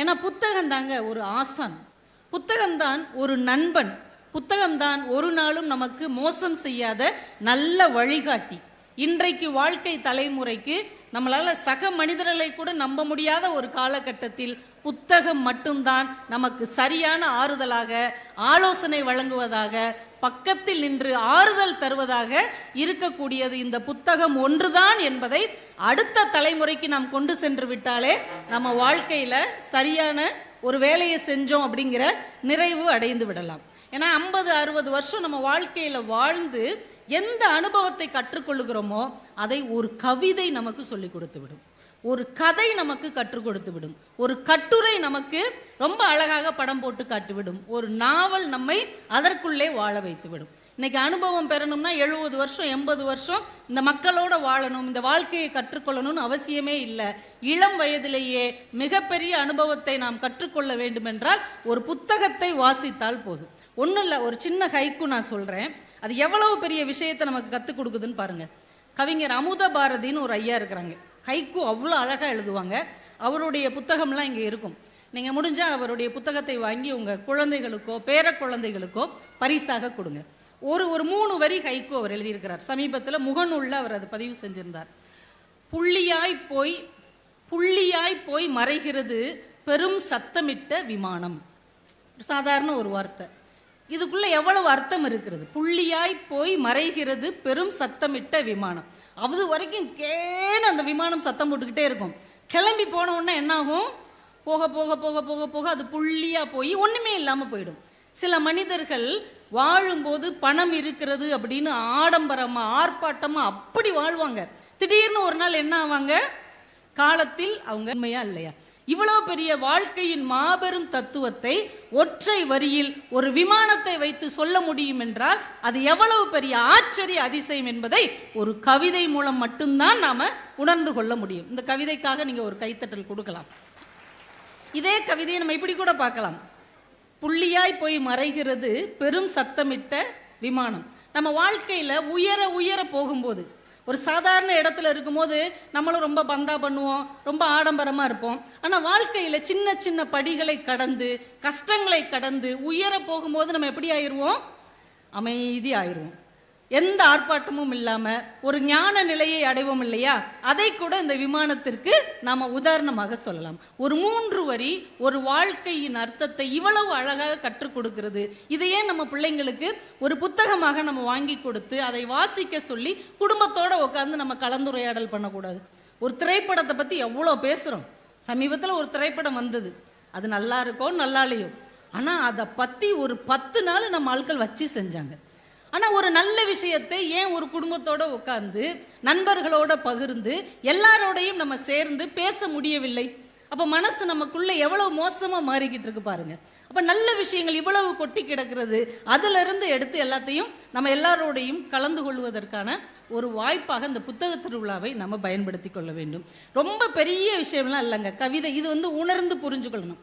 ஏன்னா புத்தகம் தாங்க ஒரு ஆசான். புத்தகம்தான் ஒரு நண்பன். புத்தகம்தான் ஒரு நாளும் நமக்கு மோசம் செய்யாத நல்ல வழிகாட்டி. இன்றைக்கு வாழ்க்கை தலைமுறைக்கு நம்மளால் சக மனிதர்களை கூட நம்ப முடியாத ஒரு காலகட்டத்தில் புத்தகம் மட்டும்தான் நமக்கு சரியான ஆறுதலாக ஆலோசனை வழங்குவதாக பக்கத்தில் நின்று ஆறுதல் தருவதாக இருக்கக்கூடியது இந்த புத்தகம் ஒன்றுதான் என்பதை அடுத்த தலைமுறைக்கு நாம் கொண்டு சென்று விட்டாலே நம்ம வாழ்க்கையில் சரியான ஒரு வேலையை செஞ்சோம் அப்படிங்கிற நிறைவு அடைந்து விடலாம். ஏன்னா ஐம்பது அறுபது வருஷம் நம்ம வாழ்க்கையில் வாழ்ந்து எந்த அனுபவத்தை கற்றுக்கொள்ளுகிறோமோ அதை ஒரு கவிதை நமக்கு சொல்லி கொடுத்து விடும் ஒரு கதை நமக்கு கற்றுக் கொடுத்து விடும் ஒரு கட்டுரை நமக்கு ரொம்ப அழகாக படம் போட்டு காட்டிவிடும். ஒரு நாவல் நம்மை அதற்குள்ளே வாழ வைத்து விடும் இன்னைக்கு அனுபவம் பெறணும்னா எழுபது வருஷம் எண்பது வருஷம் இந்த மக்களோட வாழணும் இந்த வாழ்க்கையை கற்றுக்கொள்ளணும்னு அவசியமே இல்லை. இளம் வயதிலேயே மிகப்பெரிய அனுபவத்தை நாம் கற்றுக்கொள்ள வேண்டும் என்றால் ஒரு புத்தகத்தை வாசித்தால் போதும். ஒன்றும் இல்லை ஒரு சின்ன ஹைக்கு நான் சொல்கிறேன் அது எவ்வளவு பெரிய விஷயத்தை நமக்கு கற்றுக் கொடுக்குதுன்னு பாருங்க. கவிஞர் அமுத பாரதின்னு ஒரு ஐயா இருக்கிறாங்க. ஹைக்கு அவ்வளோ அழகாக எழுதுவாங்க. அவருடைய புத்தகம்லாம் இங்கே இருக்கும். நீங்கள் முடிஞ்சால் அவருடைய புத்தகத்தை வாங்கி உங்கள் குழந்தைகளுக்கோ பேர குழந்தைகளுக்கோ பரிசாக கொடுங்க. ஒரு ஒரு மூணு வரி ஹைக்கு அவர் எழுதியிருக்கிறார். சமீபத்தில் முகநூலில் அவர் அது பதிவு செஞ்சிருந்தார். புள்ளியாய் போய் புள்ளியாய் போய் மறைகிறது பெரும் சத்தமிட்ட விமானம். சாதாரண ஒரு வார்த்தை. இதுக்குள்ள எவ்வளவு அர்த்தம் இருக்கிறது? புள்ளியாய் போய் மறைகிறது பெரும் சத்தமிட்ட விமானம். அது வரைக்கும் கேன்னு அந்த விமானம் சத்தம் போட்டுக்கிட்டே இருக்கும். கிளம்பி போன உடனே என்னாகும்? போக போக போக போக போக அது புள்ளியாக போய் ஒன்றுமே இல்லாமல் போயிடும். சில மனிதர்கள் வாழும்போது பணம் இருக்கிறது அப்படின்னு ஆடம்பரமாக ஆர்ப்பாட்டமாக அப்படி வாழ்வாங்க. திடீர்னு ஒரு நாள் என்ன ஆவாங்க? காலத்தில் அவங்க உண்மையா இல்லையா? இவ்வளவு பெரிய வாழ்க்கையின் மாபெரும் தத்துவத்தை ஒற்றை வரியில் ஒரு விமானத்தை வைத்து சொல்ல முடியும் என்றால் அது எவ்வளவு பெரிய ஆச்சரிய அதிசயம் என்பதை ஒரு கவிதை மூலம் மட்டும்தான் நாம் உணர்ந்து கொள்ள முடியும். இந்த கவிதைக்காக நீங்கள் ஒரு கைத்தட்டல் கொடுக்கலாம். இதே கவிதையை நம்ம இப்படி கூட பார்க்கலாம். புள்ளியாய் போய் மறைகிறது பெரும் சத்தமிட்ட விமானம். நம்ம வாழ்க்கையில் உயர உயர போகும்போது ஒரு சாதாரண இடத்துல இருக்கும்போது நம்மளும் ரொம்ப பந்தா பண்ணுவோம் ரொம்ப ஆடம்பரமாக இருப்போம். ஆனால் வாழ்க்கையில் சின்ன சின்ன படிகளை கடந்து கஷ்டங்களை கடந்து உயர போகும்போது நம்ம எப்படி ஆயிடுவோம் அமைதி ஆயிடுவோம் எந்த ஆர்ப்பாட்டமும் இல்லாமல் ஒரு ஞான நிலையை அடைவோம் இல்லையா? அதை கூட இந்த விமானத்திற்கு நாம் உதாரணமாக சொல்லலாம். ஒரு மூன்று வரி ஒரு வாழ்க்கையின் அர்த்தத்தை இவ்வளவு அழகாக கற்றுக் கொடுக்கிறது. இதையே நம்ம பிள்ளைங்களுக்கு ஒரு புத்தகமாக நம்ம வாங்கி கொடுத்து அதை வாசிக்க சொல்லி குடும்பத்தோடு உட்காந்து நம்ம கலந்துரையாடல் பண்ணக்கூடாது. ஒரு திரைப்படத்தை பற்றி எவ்வளோ பேசுகிறோம் சமீபத்தில் ஒரு திரைப்படம் வந்தது. அது நல்லா இருக்கோ நல்லா இல்லையோ? ஆனால் அதை பற்றி ஒரு பத்து நாள் நம்ம ஆட்கள் வச்சு செஞ்சாங்க. ஆனால் ஒரு நல்ல விஷயத்தை ஏன் ஒரு குடும்பத்தோட உட்கார்ந்து நண்பர்களோட பகிர்ந்து எல்லாரோடையும் நம்ம சேர்ந்து பேச முடியவில்லை? அப்போ மனசு நமக்குள்ள எவ்வளவு மோசமாக மாறிக்கிட்டு இருக்கு பாருங்க. அப்போ நல்ல விஷயங்கள் இவ்வளவு கொட்டி கிடக்கிறது அதுல இருந்து எடுத்து எல்லாத்தையும் நம்ம எல்லாரோடையும் கலந்து கொள்வதற்கான ஒரு வாய்ப்பாக இந்த புத்தக திருவிழாவை நம்ம பயன்படுத்தி கொள்ள வேண்டும். ரொம்ப பெரிய விஷயம்லாம் இல்லைங்க. கவிதை இது வந்து உணர்ந்து புரிஞ்சுக்கொள்ளணும்.